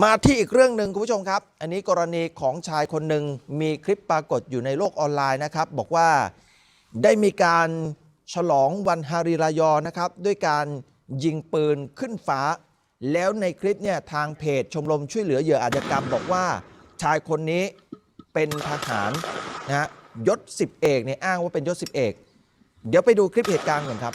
มาที่อีกเรื่องหนึ่งคุณผู้ชมครับ อันนี้กรณีของชายคนหนึ่งมีคลิปปรากฏอยู่ในโลกออนไลน์นะครับ บอกว่าได้มีการฉลองวันฮาริรายอนะครับ ด้วยการยิงปืนขึ้นฟ้า แล้วในคลิปเนี่ยทางเพจชมรมช่วยเหลือเหยื่ออาชญากรรม บอกว่าชายคนนี้เป็นทหารนะฮะยศสิบเอกเนี่ยอ้างว่าเป็นยศสิบเอก เดี๋ยวไปดูคลิปเหตุการณ์ก่อนครับ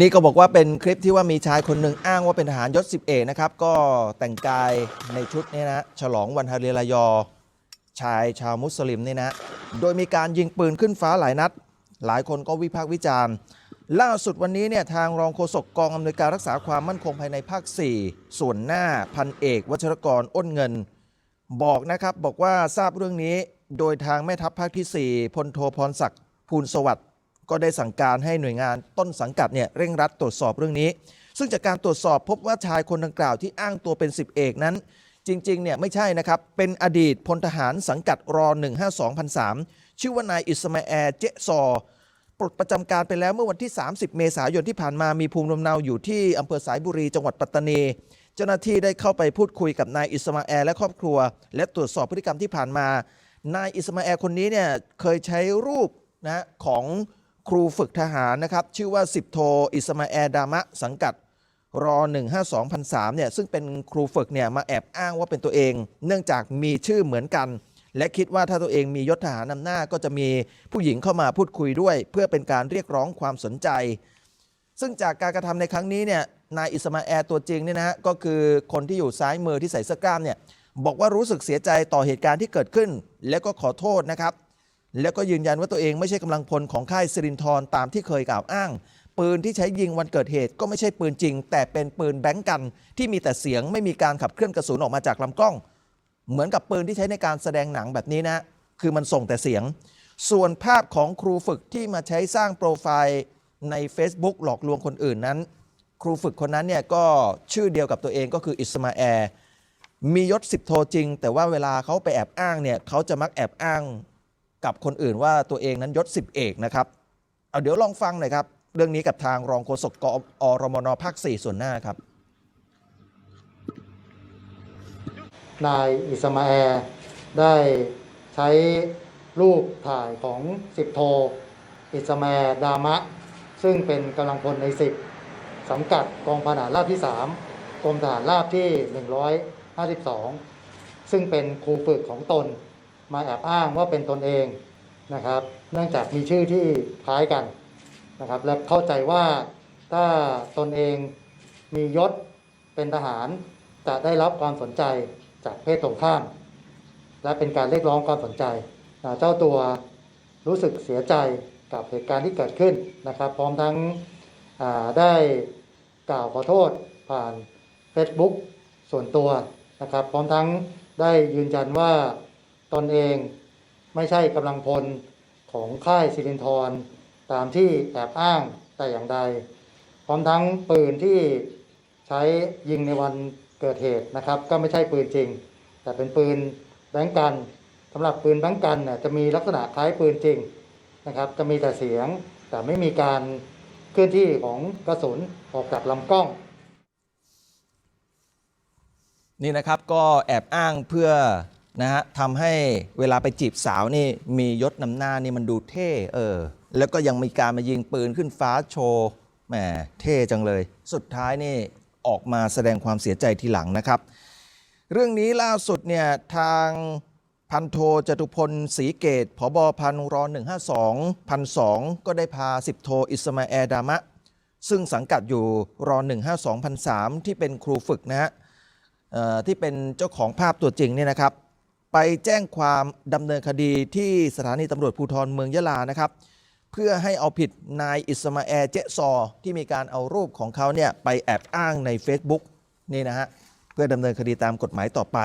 นี่ก็บอกว่าเป็นคลิปที่ว่ามีชายคนหนึ่งอ้างว่าเป็นทหารยศสิบเอกนะครับ ก็แต่งกายในชุดนี้นะฉลองวันฮาเริรายอ ชายชาวมุสลิมนี่นะ โดยมีการยิงปืนขึ้นฟ้าหลายนัด หลายคนก็วิพากษ์วิจารณ์ ล่าสุดวันนี้เนี่ยทางรองโฆษกกองอำนวยการรักษาความมั่นคงภายในภาค 4 ส่วนหน้าพันเอก วัชรกรอ้นเงิน บอกนะครับบอกว่าทราบเรื่องนี้โดยทางแม่ทัพภาคที่ 4พลโทพรศักดิ์ภูลสวัสดิ์ ก็ได้สั่งการให้หน่วยงานต้นสังกัดเนี่ยเร่งรัดตรวจสอบเรื่องนี้ ซึ่งจากการตรวจสอบพบว่าชายคนดังกล่าวที่อ้างตัวเป็น10เอกนั้น จริงๆเนี่ยไม่ใช่นะครับ เป็นอดีตพลทหารสังกัดร152 003ชื่อว่านายอิสมาแอร์เจซอปลดประจำการไปแล้วเมื่อวันที่ 30 เมษายนที่ผ่านมามีภูมิลำเนาอยู่ที่อำเภอสายบุรีจังหวัดปัตตานีเจ้าหน้าที่ได้เข้าไปพูดคุยกับนายอิสมาแอร์และครอบครัว และตรวจสอบพฤติกรรมที่ผ่านมา นายอิสมาแอร์คนนี้เนี่ยเคยใช้รูปนะของ ครูฝึกทหารนะครับ ชื่อว่า10โทอิสมาแอดามะ สังกัดรอ152 0 3เนี่ยซึ่งเป็นครูฝึกเนี่ยมาแอบอ้างว่าเป็นตัวเอง เนื่องจากมีชื่อเหมือนกัน และคิดว่าถ้าตัวเองมียศทหารนำหน้าก็จะมีผู้หญิงเข้ามาพูดคุยด้วย เพื่อเป็นการเรียกร้องความสนใจ ซึ่งจากการกระทำในครั้งนี้เนี่ยนายอิสมาแอร์ตัวจริงเนี่ยนะฮะก็คือคนที่อยู่ซ้ายมือที่ใส่เสื้อกล้ามเนี่ยบอกว่ารู้สึกเสียใจต่อเหตุการณ์ที่เกิดขึ้น แล้วก็ขอโทษนะครับ แล้วก็ยืนยันว่าตัวเองไม่ใช่กำลังพลของค่ายสิรินทรตามที่เคยกล่าวอ้าง ปืนที่ใช้ยิงวันเกิดเหตุก็ไม่ใช่ปืนจริง แต่เป็นปืนแบงก์กัน ที่มีแต่เสียงไม่มีการขับเคลื่อนกระสุนออกมาจากลำกล้อง เหมือนกับปืนที่ใช้ในการแสดงหนังแบบนี้นะ คือมันส่งแต่เสียง ส่วนภาพของครูฝึกที่มาใช้สร้างโปรไฟล์ใน Facebook หลอกลวงคนอื่นนั้น ครูฝึกคนนั้นเนี่ยก็ชื่อเดียวกับตัวเองก็คืออิสมาแอร์มียศสิบโทจริง แต่ว่าเวลาเขาไปแอบอ้างเนี่ยเขาจะมักแอบอ้าง กับคนอื่นว่าตัวเองนั้นยศสิบเอกนะครับเอาเดี๋ยวลองฟังหน่อยครับ เรื่องนี้กับทางรองโฆษกกอรมนภาค4ส่วนหน้าครับ นายอิสมาแอร์ได้ใช้รูปถ่ายของสิบโท อิสมาแอดามะ ซึ่งเป็นกำลังพลใน10สังกัดกองพลทหารราบที่ 3กรมทหารราบที่ 152 ซึ่งเป็นครูฝึกของตน มาแอบอ้างว่าเป็นตนเองนะครับ เนื่องจากมีชื่อที่คล้ายกันนะครับ และเข้าใจว่าถ้าตนเองมียศเป็นทหาร จะได้รับความสนใจจากเพศตรงข้าม และเป็นการเรียกร้องความสนใจอ่าเจ้าตัวรู้สึกเสียใจกับเหตุการณ์ที่เกิดขึ้นนะครับ พร้อมทั้งได้กล่าวขอโทษผ่าน Facebook ส่วนตัวนะครับ พร้อมทั้งได้ยืนยันว่า ตนเองไม่ใช่กำลังพลของค่ายสิรินทรตามที่แอบอ้างแต่อย่างใด พร้อมทั้งปืนที่ใช้ยิงในวันเกิดเหตุนะครับ ก็ไม่ใช่ปืนจริง แต่เป็นปืนแบงกันสำหรับปืนแบงก์กันเนี่ยจะมีลักษณะคล้ายปืนจริงนะครับ จะมีแต่เสียงแต่ไม่มีการเคลื่อนที่ของกระสุนออกจากลำกล้อง นี่นะครับก็แอบอ้างเพื่อ นะฮะทำให้เวลาไปจีบสาวนี่มียศนำหน้านี่มันดูเท่เออ แล้วก็ยังมีการมายิงปืนขึ้นฟ้าโชว์แหมเท่จังเลย สุดท้ายนี่ออกมาแสดงความเสียใจทีหลังนะครับ เรื่องนี้ล่าสุดเนี่ยทางพันโทจตุพลศรีเกต ผบพันร152พันสองก็ได้พา10โทอิสมาแอร์ดามะ ซึ่งสังกัดอยู่ร152พันสามที่เป็นครูฝึกนะฮะที่เป็นเจ้าของภาพตัวจริงเนี่ยนะครับ ไปแจ้งความดำเนินคดีที่สถานีตำรวจภูธรเมืองยะลานะครับ เพื่อให้เอาผิดนายอิสมาแอร์เจซอ ที่มีการเอารูปของเขาเนี่ยไปแอบอ้างใน Facebook นี่นะฮะเพื่อดำเนินคดีตามกฎหมายต่อไป